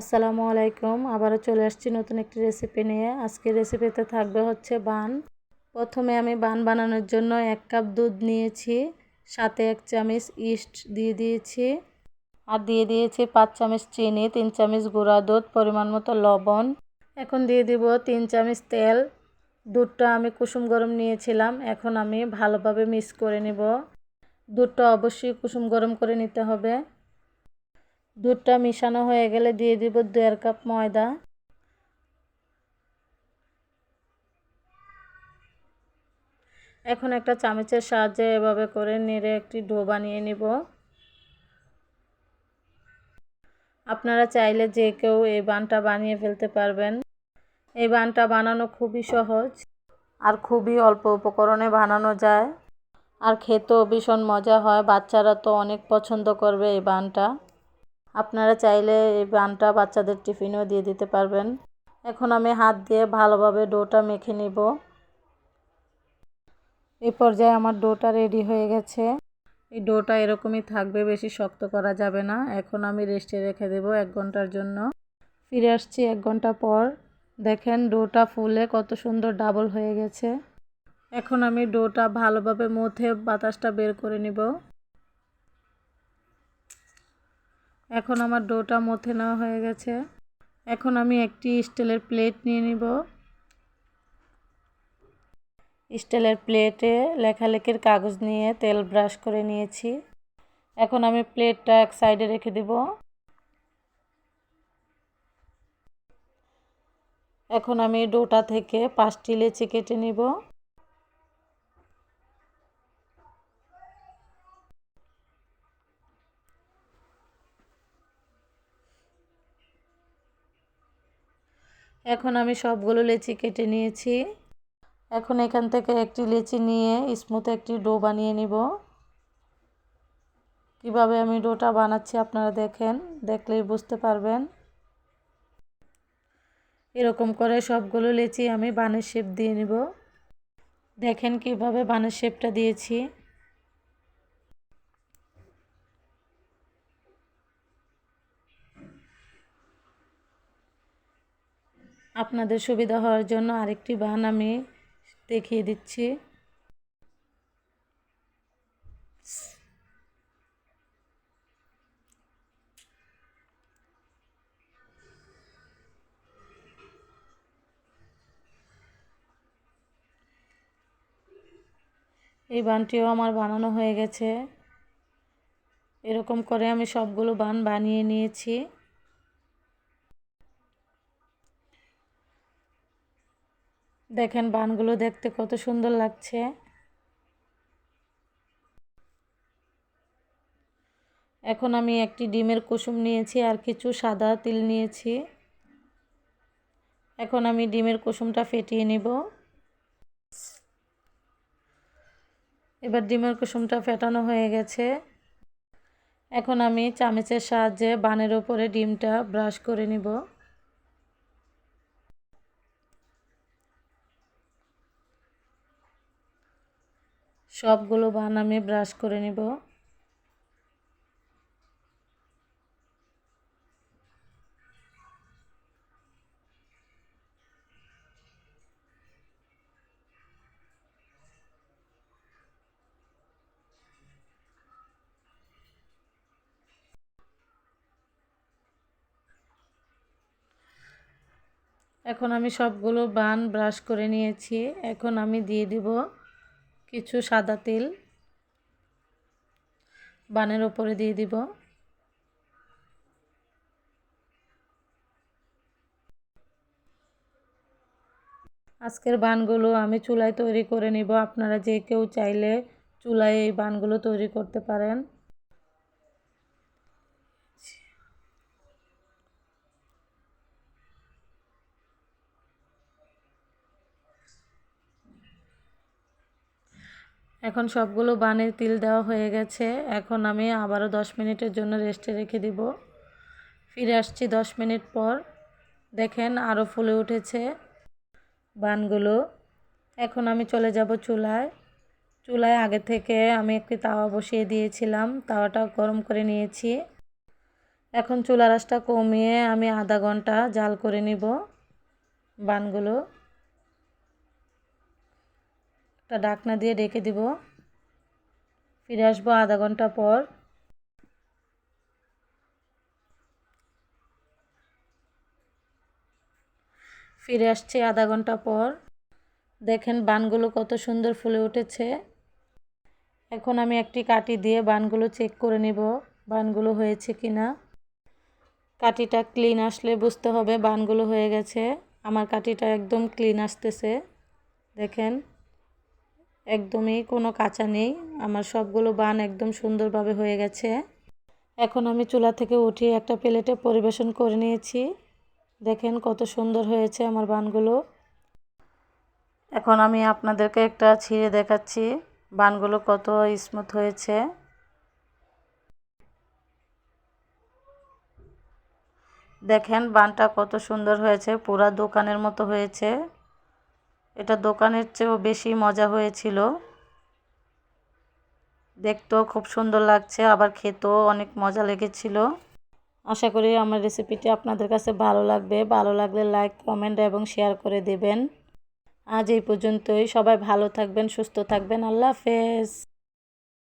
আসসালামু আলাইকুম। আবারও চলে আসছি নতুন একটি রেসিপি নিয়ে। আজকের রেসিপিতে থাকবে হচ্ছে বান। প্রথমে আমি বান বানানোর জন্য এক কাপ দুধ নিয়েছি, সাথে এক চামচ ইস্ট দিয়ে দিয়েছি, আর দিয়ে দিয়েছি পাঁচ চামচ চিনি, তিন চামচ গুঁড়া দুধ, পরিমাণ মতো লবণ। এখন দিয়ে দিব তিন চামচ তেল। দুধটা আমি কুসুম গরম নিয়েছিলাম, এখন আমি ভালোভাবে মিক্স করে নিব। দুধটা অবশ্যই কুসুম গরম করে নিতে হবে। দুধটা মিশানো হয়ে গেলে দিয়ে দিব দেড় কাপ ময়দা। এখন একটা চামচের সাহায্যে এভাবে করে নেড়ে একটি ডো বানিয়ে নিব। আপনারা চাইলে যে কেউ এই বানটা বানিয়ে ফেলতে পারবেন। এই বানটা বানানো খুবই সহজ আর খুবই অল্প উপকরণে বানানো যায়। আর খেতেও ভীষণ মজা হয়, বাচ্চারা তো অনেক পছন্দ করবে এই বানটা। আপনারা চাইলে এই বানটা বাচ্চাদের টিফিনেও দিয়ে দিতে পারবেন। এখন আমি হাত দিয়ে ভালোভাবে ডোটা মেখে নিব। এই পর্যায়ে আমার ডোটা রেডি হয়ে গেছে। এই ডোটা এরকমই থাকবে, বেশি শক্ত করা যাবে না। এখন আমি রেস্টে রেখে দেব এক ঘণ্টার জন্য। ফিরে আসছি এক ঘণ্টা পর। দেখেন ডোটা ফুলে কত সুন্দর ডাবল হয়ে গেছে। এখন আমি ডোটা ভালোভাবে মথে বাতাসটা বের করে নিব। এখন আমার ডোটা মথে নেওয়া হয়ে গেছে। এখন আমি একটি স্টিলের প্লেট নিয়ে নিব। স্টিলের প্লেটে লেখালেখির কাগজ নিয়ে তেল ব্রাশ করে নিয়েছি। এখন আমি প্লেটটা এক সাইডে রেখে দেব। এখন আমি ডোটা থেকে পাঁচটি লেচি কেটে নিব। এখন আমি সবগুলো লেচি কেটে নিয়েছি। এখন এখান থেকে একটি লেচি নিয়ে স্মুথ একটি ডো বানিয়ে নিব। কীভাবে আমি ডোটা বানাচ্ছি আপনারা দেখেন, দেখলেই বুঝতে পারবেন। এরকম করে সবগুলো লেচি আমি বানের শেপ দিয়ে নিব। দেখেন কীভাবে বানের শেপটা দিয়েছি। আপনাদের সুবিধা হওয়ার জন্য আরেকটি বান আমি দেখিয়ে দিচ্ছি। এই বানটিও আমার বানানো হয়ে গেছে। এরকম করে আমি সবগুলো বান বানিয়ে নিয়েছি। দেখেন বানগুলো দেখতে কত সুন্দর লাগছে। এখন আমি একটি ডিমের কুসুম নিয়েছি আর কিছু সাদা তিল নিয়েছি। এখন আমি ডিমের কুসুমটা ফেটিয়ে নিব। এবার ডিমের কুসুমটা ফেটানো হয়ে গেছে। এখন আমি চামচের সাহায্যে বানের ওপরে ডিমটা ব্রাশ করে নিব। সবগুলো বান আমি ব্রাশ করে নিব। এখন আমি সবগুলো বান ব্রাশ করে নিয়েছি। এখন আমি দিয়ে দিব কিছু সাদা তিল বানের ওপরে দিয়ে দিব। আজকের বানগুলো আমি চুলায় তৈরি করে নিব। আপনারা যে কেউ চাইলে চুলায় এই বানগুলো তৈরি করতে পারেন। এখন সবগুলো বানের তিল দেওয়া হয়ে গেছে। এখন আমি আবারও দশ মিনিটের জন্য রেস্টে রেখে দিব। ফিরে আসছি দশ মিনিট পর। দেখেন আরও ফুলে উঠেছে বানগুলো। এখন আমি চলে যাব চুলায়। চুলায় আগে থেকে আমি একটি তাওয়া বসিয়ে দিয়েছিলাম। তাওয়াটা গরম করে নিয়েছি। এখন চুলা রাসটা কমিয়ে আমি আধা ঘণ্টা জাল করে নিব বানগুলো। একটা ডাকনা দিয়ে ডেকে দিব। ফিরে আসব আধা ঘণ্টা পর। ফিরে আসছি আধা ঘণ্টা পর। দেখেন বানগুলো কত সুন্দর ফুলে উঠেছে। এখন আমি একটি কাটি দিয়ে বানগুলো চেক করে নিব, বানগুলো হয়েছে কি না কাটিটা ক্লিন আসলে বুঝতে হবে বানগুলো হয়ে গেছে। আমার কাটিটা একদম ক্লিন আসতেছে। দেখেন। একদমই কোনো কাঁচা নেই। আমার সবগুলো বান একদম সুন্দরভাবে হয়ে গেছে। এখন আমি চুলা থেকে উঠিয়ে একটা প্লেটে পরিবেশন করে নিয়েছি। দেখেন কত সুন্দর হয়েছে আমার বানগুলো। এখন আমি আপনাদেরকে একটা ছিঁড়ে দেখাচ্ছি। বানগুলো কত স্মুথ হয়েছে। দেখেন বানটা কত সুন্দর হয়েছে, পুরা দোকানের মতো হয়েছে। এটা দোকানের চেয়েও বেশি মজা হয়েছিল। দেখতেও খুব সুন্দর লাগছে, আবার খেতেও অনেক মজা লেগেছিল। আশা করি আমার রেসিপিটি আপনাদের কাছে ভালো লাগবে। ভালো লাগলে লাইক কমেন্ট এবং শেয়ার করে দেবেন। আজ এই পর্যন্তই। সবাই ভালো থাকবেন, সুস্থ থাকবেন। আল্লাহ হাফেজ।